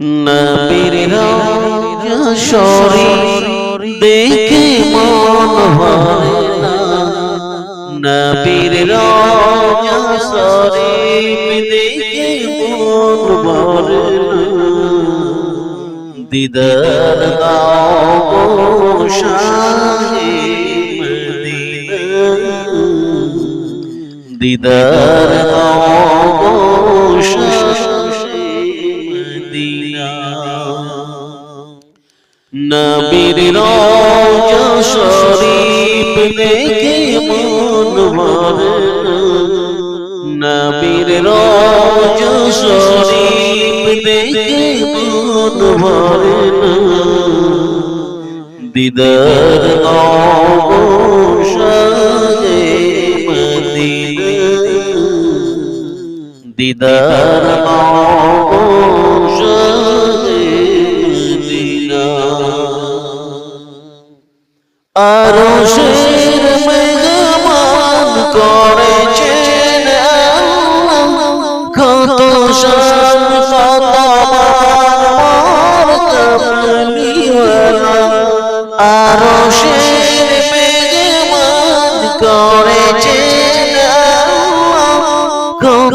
নবীর শরীফ দেখে মন ভরে নবীর শরীফ দেখে মন ভরে দিদার শাহে দিদার শাহে নবীর রওজা শরীফ দেখে মন ভরে। না নবীর রওজা শরীফ দেখে মন ভরে। না দিদার শাহে মদিনা দিদার শাহে আরও শের মেঘমান করেছেন কত শান কত মান কামলিওয়ালা। মেঘমান করেছেন কত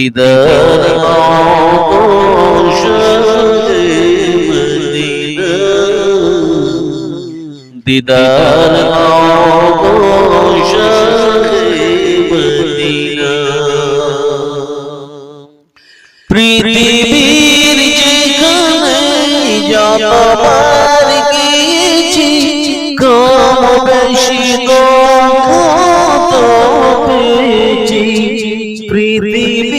দিদার দিদার পৃথিবীর যেখানে যতবার গিয়েছি কম বেশি কত পেয়েছি। পৃথিবীর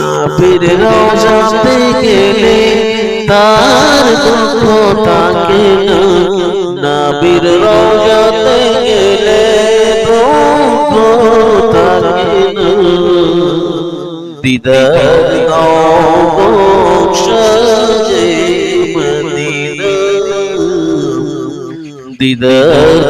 নাবির রাজাতে গেলে তার দুঃখ থাকে না নাবির রাজাতে গেলে দুঃখ থাকে না দিদার দিদার